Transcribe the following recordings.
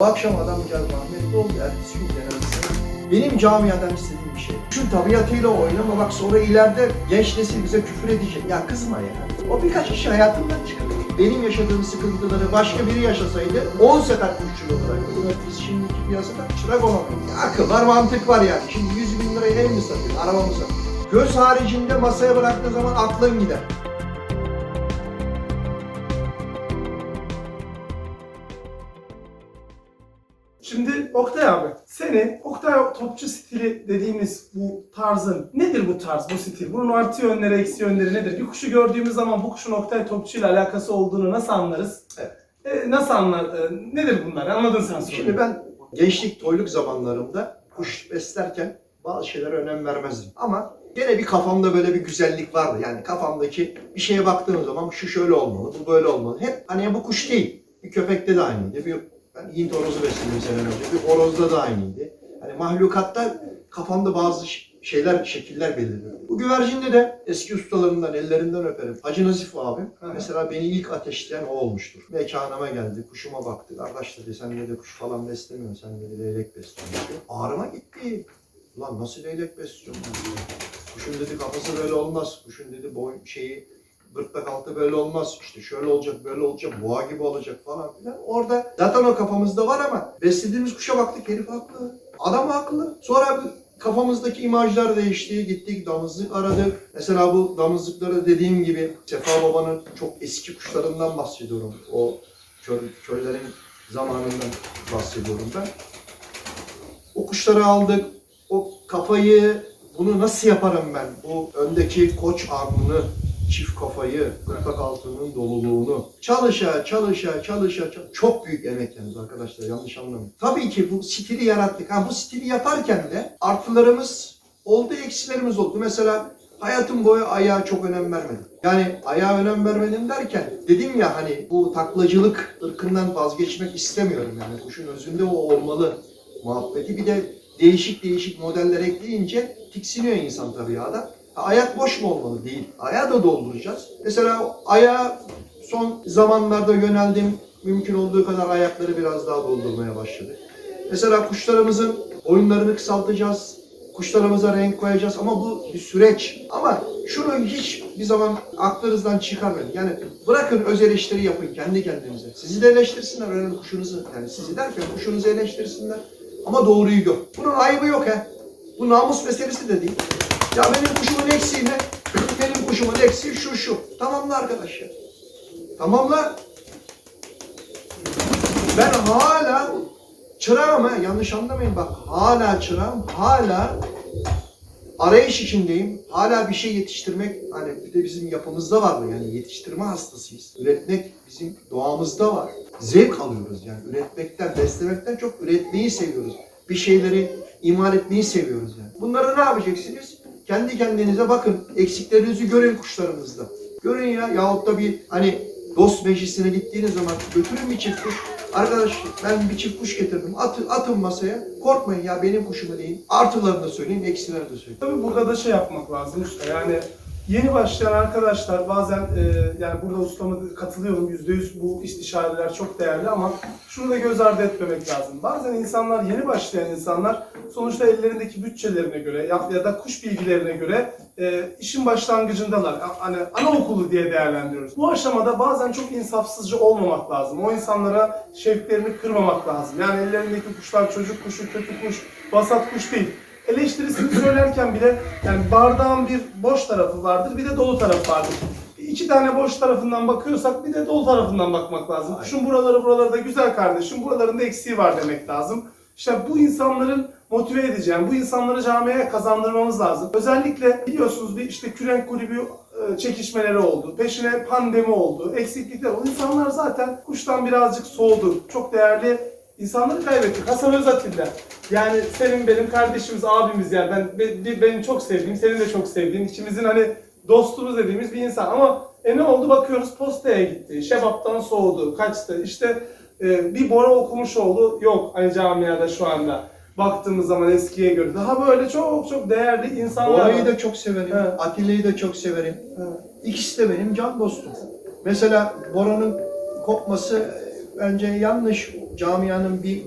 Bu akşam adamcağız rahmetli oldu. Ertesi gün cenazesi. Benim camiadan istediğim bir şey. Şu tabiatıyla oynama bak sonra ileride genç nesil bize küfür edecek. Ya kızma ya. O birkaç kişi hayatından çıkar. Benim yaşadığım sıkıntıları başka biri yaşasaydı 10 sefer kuşçulu bırakırdı. Biz şimdiki piyasada çırak olamayız. Ya akıl var mantık var yani. Şimdi 100 bin liraya ev mi satayım, araba mı satayım? Göz haricinde masaya bıraktığı zaman aklın gider. Şimdi Oktay abi, seni Oktay topçu stili dediğimiz bu tarzın nedir bu tarz, bu stil? Bunun artı yönleri, eksi yönleri nedir? Bir kuşu gördüğümüz zaman bu kuşun Oktay topçu ile alakası olduğunu nasıl anlarız? Evet. E, nasıl anlar? e, nedir bunlar? Anladın sen sonra. Şimdi ben gençlik, toyluk zamanlarımda kuş beslerken bazı şeylere önem vermezdim. Ama gene bir kafamda böyle bir güzellik vardı. Yani kafamdaki bir şeye baktığım zaman şu şöyle olmalı, bu böyle olmalı. Hep hani bu kuş değil. Bir köpekte de aynıydı. Bir ben Hint horozu besledim sene önce. Bir horozda da aynıydı. Hani mahlukatta kafamda bazı şeyler, şekiller belirliyor. Bu güvercinde de eski ustalarından, ellerinden öperim. Hacı Nazif abim. Hı hı. Mesela beni ilk ateşleyen o olmuştur. Mekanıma geldi, kuşuma baktı. Kardeş dedi sen dedi kuş falan beslemiyorsun, sen dedi leylek besliyorsun. Ağrıma gitti. Lan nasıl leylek besliyorsun? Kuşun dedi kafası böyle olmaz. Kuşun dedi boy şeyi gırtlak altı böyle olmaz. İşte şöyle olacak, böyle olacak, boğa gibi olacak falan filan. Orada zaten o kafamızda var ama beslediğimiz kuşa baktık herif haklı. Adam haklı. Sonra kafamızdaki imajlar değişti. Gittik damızlık aradık. Mesela bu damızlıkları dediğim gibi Sefa Baba'nın çok eski kuşlarından bahsediyorum. O köy, köylerin zamanından bahsediyorum ben. O kuşları aldık. O kafayı bunu nasıl yaparım ben? Bu öndeki koç armını, çift kafayı, gırtlak altının doluluğunu çalışa çalışa çalışa çok büyük emek yalnız arkadaşlar yanlış anlamayın. Tabii ki bu stili yarattık. Ha bu stili yaparken de artılarımız oldu, eksilerimiz oldu. Mesela hayatım boyu ayağa çok önem vermedim. Yani ayağa önem vermedim derken dedim ya hani bu taklacılık ırkından vazgeçmek istemiyorum yani kuşun özünde o olmalı muhabbeti. Bir de değişik değişik modeller ekleyince tiksiniyor insan tabii ya da. Ayak boş mu olmalı? Değil. Ayağı da dolduracağız. Mesela ayağa son zamanlarda yöneldim. Mümkün olduğu kadar ayakları biraz daha doldurmaya başladık. Mesela kuşlarımızın oyunlarını kısaltacağız. Kuşlarımıza renk koyacağız ama bu bir süreç. Ama şunu hiç bir zaman aklınızdan çıkarmayın. Yani bırakın öz eleştiri yapın kendi kendinize. Sizi de eleştirsinler önemli kuşunuzu. Yani sizi derken kuşunuzu eleştirsinler. Ama doğruyu gör. Bunun ayıbı yok he. Bu namus meselesi de değil. Ya benim kuşumun eksiği ne? Benim kuşumun eksiği şu şu. Tamamla arkadaş ya. Tamamla. Ben hala çırağım ha. Yanlış anlamayın bak. Hala çırağım. Hala arayış içindeyim. Hala bir şey yetiştirmek hani bir de bizim yapımızda var mı? Yani yetiştirme hastasıyız. Üretmek bizim doğamızda var. Zevk alıyoruz yani. Üretmekten, beslemekten çok üretmeyi seviyoruz. Bir şeyleri imal etmeyi seviyoruz yani. Bunları ne yapacaksınız? Kendi kendinize bakın. Eksiklerinizi görün kuşlarınızda. Görün ya. Yahut da bir hani dost meclisine gittiğiniz zaman götürün bir çift kuş. Arkadaş ben bir çift kuş getirdim. Atın, atın masaya. Korkmayın ya benim kuşumu deyin. Artılarını da söyleyeyim, eksilerini de söyleyeyim. Tabii burada da şey yapmak lazım usta. Yani yeni başlayan arkadaşlar bazen e, yani burada ustama katılıyorum yüzde yüz bu istişareler çok değerli ama şunu da göz ardı etmemek lazım. Bazen insanlar yeni başlayan insanlar sonuçta ellerindeki bütçelerine göre ya, ya da kuş bilgilerine göre e, işin başlangıcındalar. Hani anaokulu diye değerlendiriyoruz. Bu aşamada bazen çok insafsızca olmamak lazım. O insanlara şevklerini kırmamak lazım. Yani ellerindeki kuşlar çocuk kuşu, kötü kuş, vasat kuş değil eleştirisini söylerken bile yani bardağın bir boş tarafı vardır bir de dolu tarafı vardır. İki tane boş tarafından bakıyorsak bir de dolu tarafından bakmak lazım. Aynen. Kuşun buraları buraları da güzel kardeşim buralarında eksiği var demek lazım. İşte bu insanların motive edeceğim, bu insanları camiye kazandırmamız lazım. Özellikle biliyorsunuz bir işte kürenk kulübü e, çekişmeleri oldu. Peşine pandemi oldu, eksiklikler oldu. İnsanlar zaten kuştan birazcık soğudu. Çok değerli insanları kaybettik. Hasan Özatilla. Yani senin benim kardeşimiz, abimiz yani ben be- be- benim çok sevdiğim, senin de çok sevdiğin, ikimizin hani dostumuz dediğimiz bir insan ama e ne oldu bakıyoruz postaya gitti, şebaptan soğudu, kaçtı. İşte e, bir Bora okumuş oldu, yok hani camiada şu anda. Baktığımız zaman eskiye göre. Daha böyle çok çok değerli insanlar Bora'yı da çok severim. Evet. Atilla'yı da çok severim. Evet. İkisi de benim can dostum. Mesela Bora'nın kopması bence yanlış. Camianın bir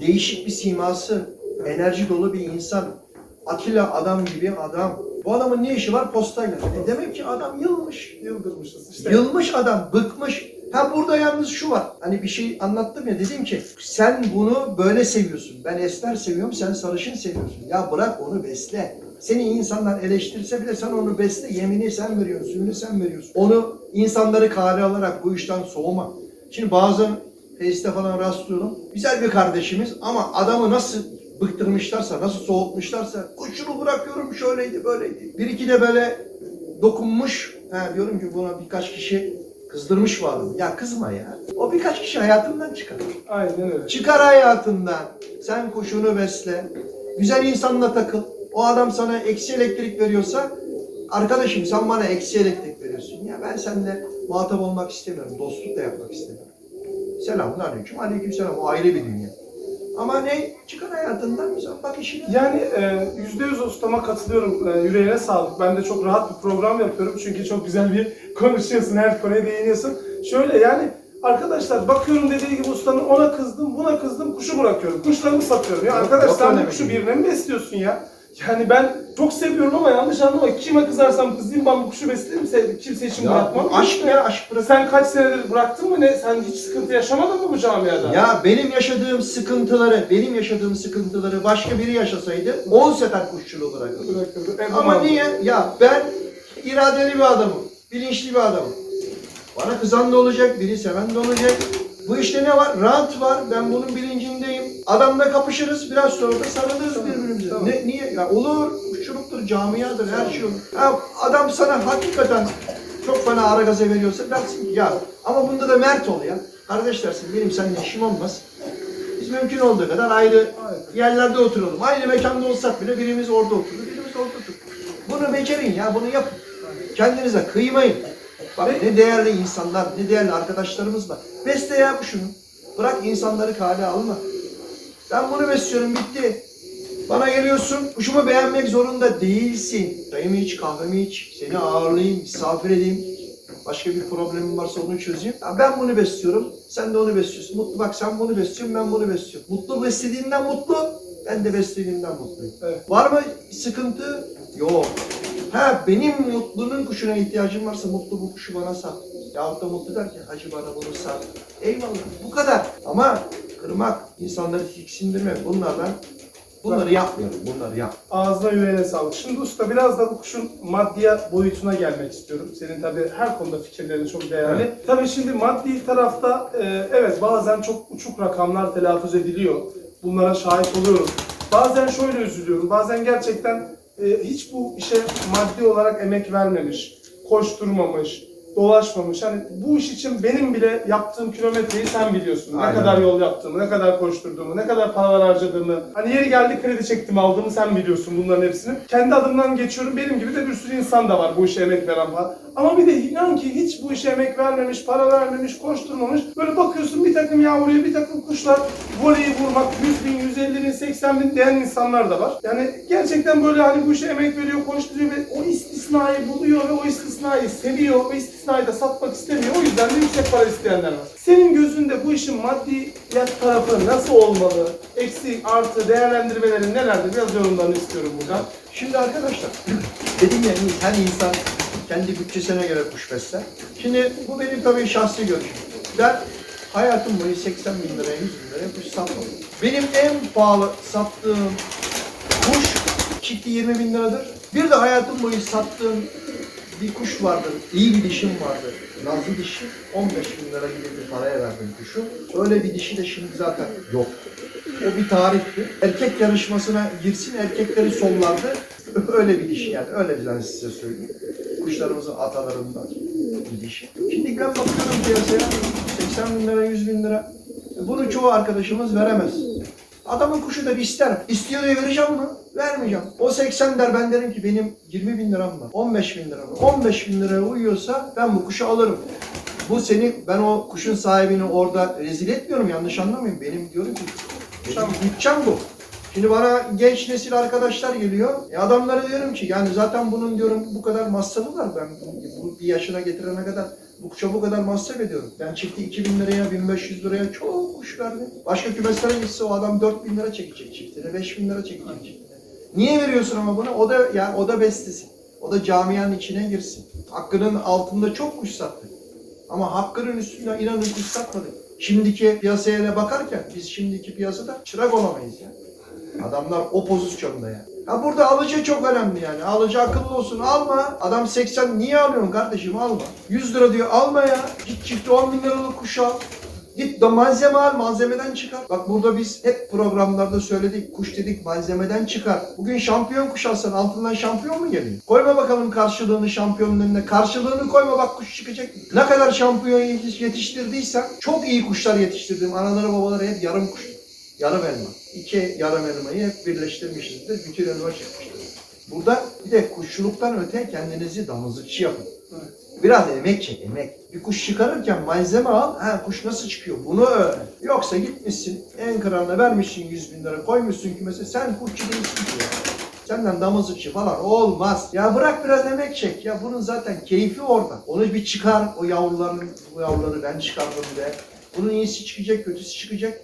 değişik bir siması, enerji dolu bir insan. Atilla adam gibi adam. Bu adamın ne işi var postayla? E demek ki adam yılmış. Yıldırmışız. İşte Yılmış adam, bıkmış. Ha burada yalnız şu var. Hani bir şey anlattım ya dedim ki sen bunu böyle seviyorsun. Ben esmer seviyorum, sen sarışın seviyorsun. Ya bırak onu besle. Seni insanlar eleştirse bile sen onu besle. Yemini sen veriyorsun, suyunu sen veriyorsun. Onu insanları kale alarak bu işten soğuma. Şimdi bazen Face'te falan rastlıyorum. Güzel bir kardeşimiz ama adamı nasıl bıktırmışlarsa, nasıl soğutmuşlarsa kuşunu bırakıyorum şöyleydi böyleydi. Bir iki de böyle dokunmuş. Ha, diyorum ki buna birkaç kişi kızdırmış bu adamı. Ya kızma ya. O birkaç kişi hayatından çıkar. aynen öyle. Çıkar hayatından. Sen kuşunu besle. Güzel insanla takıl. O adam sana eksi elektrik veriyorsa arkadaşım sen bana eksi elektrik veriyorsun. Ya ben seninle muhatap olmak istemiyorum. Dostluk da yapmak istemiyorum. Selamun aleyküm. Aleyküm selam. O ayrı bir dünya. Ama ne? Çıkar hayatından. Sen bak işine. Yani e, yüzde yüz ustama katılıyorum. E, yüreğine sağlık. Ben de çok rahat bir program yapıyorum. Çünkü çok güzel bir konuşuyorsun. Her konuya değiniyorsun. Şöyle yani arkadaşlar bakıyorum dediği gibi ustanın ona kızdım, buna kızdım, kuşu bırakıyorum. Kuşlarımı satıyorum. Ya Yok, yok bu bir kuşu şey. birine mi besliyorsun ya? Yani ben çok seviyorum ama yanlış anlama. Kime kızarsam kızayım ben bu kuşu beslerim. Se- Kimse için Ya, bırakmam. bu aşk ya aşk bırak. Sen kaç senedir bıraktın mı ne? Sen hiç sıkıntı yaşamadın mı bu camiada? Ya benim yaşadığım sıkıntıları, benim yaşadığım sıkıntıları başka biri yaşasaydı 10 sefer kuşçuluğu bırakırdı. E, Ama niye? Ya ben iradeli bir adamım, bilinçli bir adamım. Bana kızan da olacak, biri seven de olacak. Bu işte ne var? Rant var. Ben bunun bilincindeyim. Adamla kapışırız. Biraz sonra da sarılırız Ne, niye? Ya olur. Kuşçuluktur, camiadır, her şey olur. Ya adam sana hakikaten çok fena ara gaza veriyorsa dersin ki ya ama bunda da mert ol ya. Kardeş dersin benim seninle işim olmaz. Biz mümkün olduğu kadar ayrı yerlerde oturalım. Aynı mekanda olsak bile birimiz orada oturur, birimiz orada oturur. Bunu becerin ya, bunu yapın. Kendinize kıymayın. Bak ne değerli insanlar, ne değerli arkadaşlarımız var. Beste yap şunu. Bırak insanları kale alma. Ben bunu besliyorum, bitti. Bana geliyorsun, kuşumu beğenmek zorunda değilsin. Çayımı iç, kahvemi iç, seni ağırlayayım, misafir edeyim. Başka bir problemin varsa onu çözeyim. Ya ben bunu besliyorum, sen de onu besliyorsun. Mutlu bak sen bunu besliyorsun, ben bunu besliyorum. Mutlu beslediğinden mutlu, ben de beslediğimden mutluyum. Evet. Var mı sıkıntı? Yok. Ha benim mutlunun kuşuna ihtiyacım varsa mutlu bu kuşu bana sat. Yahut da mutlu der ki hacı bana bunu sat. Eyvallah bu kadar. Ama kırmak, insanları tiksindirmek bunlardan bunları yapmıyorum. Bunları yap. Ağzına yüreğine sağlık. Şimdi usta biraz da bu kuşun maddiyat boyutuna gelmek istiyorum. Senin tabii her konuda fikirlerin çok değerli. Evet. Tabii şimdi maddi tarafta e, evet bazen çok uçuk rakamlar telaffuz ediliyor. Bunlara şahit oluyoruz. Bazen şöyle üzülüyorum. Bazen gerçekten e, hiç bu işe maddi olarak emek vermemiş, koşturmamış, dolaşmamış. Hani bu iş için benim bile yaptığım kilometreyi sen biliyorsun. Aynen. Ne kadar yol yaptığımı, ne kadar koşturduğumu, ne kadar paralar harcadığımı. Hani yeri geldi kredi çektim aldığımı sen biliyorsun bunların hepsini. Kendi adımdan geçiyorum. Benim gibi de bir sürü insan da var bu işe emek veren falan. Ama bir de inan ki hiç bu işe emek vermemiş, para vermemiş, koşturmamış. Böyle bakıyorsun bir takım yavruya bir takım kuşlar voleyi vurmak 100 bin, 150 bin, 80 bin diyen insanlar da var. Yani gerçekten böyle hani bu işe emek veriyor, koşturuyor ve o istisnayı buluyor ve o istisnayı seviyor. O istisnayı da satmak istemiyor. O yüzden de yüksek para isteyenler var. Senin gözünde bu işin maddiyat tarafı nasıl olmalı? Eksi, artı, değerlendirmelerin nelerdir? Biraz yorumlarını istiyorum buradan. Şimdi arkadaşlar dedim ya her insan kendi bütçesine göre kuş besler. Şimdi bu benim tabii şahsi görüşüm. Ben hayatım boyu 80 bin liraya 100 bin liraya kuş satmadım. Benim en pahalı sattığım kuş çifti 20 bin liradır. Bir de hayatım boyu sattığım bir kuş vardır. iyi bir dişim vardı. Nazlı dişi 15 bin lira gibi bir paraya verdim kuşu. Öyle bir dişi de şimdi zaten yok. O bir tarihti. Erkek yarışmasına girsin erkekleri sollardı. Öyle bir dişi yani. Öyle bir ben size söyleyeyim. Kuşlarımızın atalarından. Şimdi ben bakıyorum piyasaya 80 bin lira 100 bin lira. Bunu çoğu arkadaşımız veremez. Adamın kuşu da bir ister. İstiyor diye vereceğim mi? Vermeyeceğim. O 80 der ben derim ki benim 20 bin liram var. 15 bin liram var. 15 bin liraya uyuyorsa ben bu kuşu alırım. Bu seni, ben o kuşun sahibini orada rezil etmiyorum yanlış anlamayın. Benim diyorum ki benim bütçem bu. Şimdi bana genç nesil arkadaşlar geliyor. E adamlara diyorum ki yani zaten bunun diyorum bu kadar masrafı var. Ben bu, bir yaşına getirene kadar Bu kuşa bu kadar masraf ediyorum. Ben çifti 2000 liraya, 1500 liraya çok kuş verdim. Başka kümeslere gitse o adam 4000 lira çekecek çiftine, 5000 lira çekecek çiftine. Niye veriyorsun ama bunu? O da yani o da bestesi. O da camianın içine girsin. Hakkının altında çok kuş sattık. Ama hakkının üstünde inanın kuş satmadık. Şimdiki piyasaya bakarken biz şimdiki piyasada çırak olamayız Adamlar o pozisyonda yani. Ha burada alıcı çok önemli yani. Alıcı akıllı olsun alma. Adam 80 niye alıyorsun kardeşim alma. 100 lira diyor alma ya. Git çifte 10 bin liralık kuş al. Git de malzeme al, malzemeden çıkar. Bak burada biz hep programlarda söyledik, kuş dedik malzemeden çıkar. Bugün şampiyon kuş alsan altından şampiyon mu geliyor? Koyma bakalım karşılığını şampiyonun önüne. Karşılığını koyma bak kuş çıkacak. Ne kadar şampiyon yetiş- yetiştirdiysen çok iyi kuşlar yetiştirdim. Anaları babaları hep yarım kuş. Yarım elma. İki yarım elmayı hep birleştirmişizdir. Bütün elma çıkmıştır. Burada bir de kuşçuluktan öte kendinizi damızlıkçı yapın. Evet. Biraz emek çek, emek. Bir kuş çıkarırken malzeme al, ha kuş nasıl çıkıyor bunu öğren. Yoksa gitmişsin, en kralına vermişsin 100 bin lira, koymuşsun kümese, sen kuşçu değilsin ki ya. Senden damızlıkçı falan olmaz. Ya bırak biraz emek çek. Ya bunun zaten keyfi orada. Onu bir çıkar, o yavruların, bu yavruları ben çıkardım de. Bunun iyisi çıkacak, kötüsü çıkacak.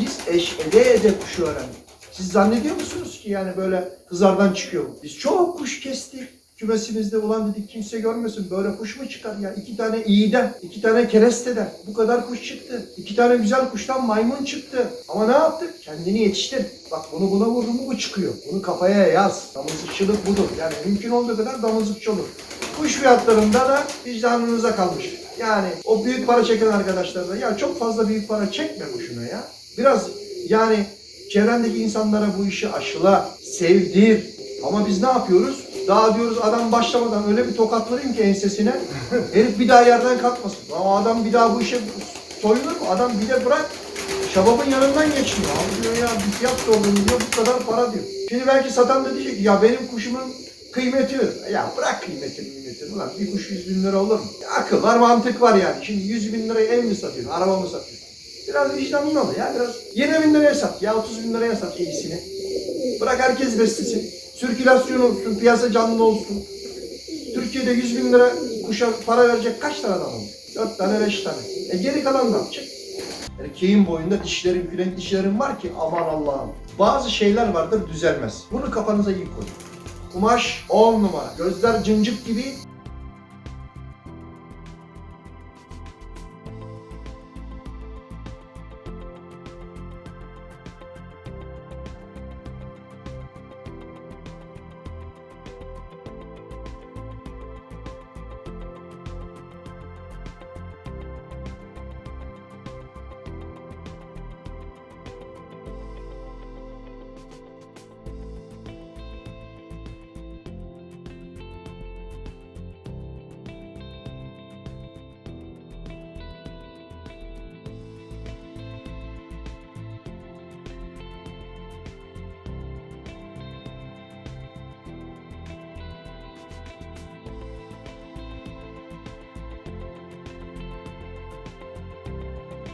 Biz eş ede ede kuşu öğrendik. Siz zannediyor musunuz ki yani böyle hızardan çıkıyor? Biz çok kuş kestik. Kümesimizde ulan dedik kimse görmesin böyle kuş mu çıkar ya? İki tane iğden, iki tane keresteden bu kadar kuş çıktı. İki tane güzel kuştan maymun çıktı. Ama ne yaptık? Kendini yetiştir. Bak bunu buna vurdun mu bu çıkıyor. Bunu kafaya yaz. Damızlıkçılık budur. Yani mümkün olduğu kadar damızlıkçı olur. Kuş fiyatlarında da vicdanınıza kalmış. Yani o büyük para çeken arkadaşlar da ya çok fazla büyük para çekme kuşuna ya. Biraz yani çevrendeki insanlara bu işi aşıla, sevdir. Ama biz ne yapıyoruz? Daha diyoruz adam başlamadan öyle bir tokat vurayım ki ensesine. Herif bir daha yerden kalkmasın. Ama adam bir daha bu işe soyulur mu? Adam bir de bırak. Şababın yanından geçmiyor. Abi diyor ya bir fiyat sordum diyor bu kadar para diyor. Şimdi belki satan da diyecek ya benim kuşumun kıymeti ya bırak kıymetini kıymetini ulan bir kuş 100 bin lira olur mu? Akıl var mantık var yani. Şimdi 100 bin liraya ev mi satıyorsun? Araba mı satıyorsun? Biraz vicdanın ol ya biraz. 20 bin liraya sat ya 30 bin liraya sat iyisini. Bırak herkes beslesin. Sirkülasyon olsun, piyasa canlı olsun. Türkiye'de 100 bin lira kuşa para verecek kaç tane adam oldu? 4 tane 5 tane. E geri kalan ne yapacak? Erkeğin boyunda dişlerin, gülen dişlerin var ki aman Allah'ım. Bazı şeyler vardır düzelmez. Bunu kafanıza iyi koyun. Kumaş 10 numara. Gözler cıncık gibi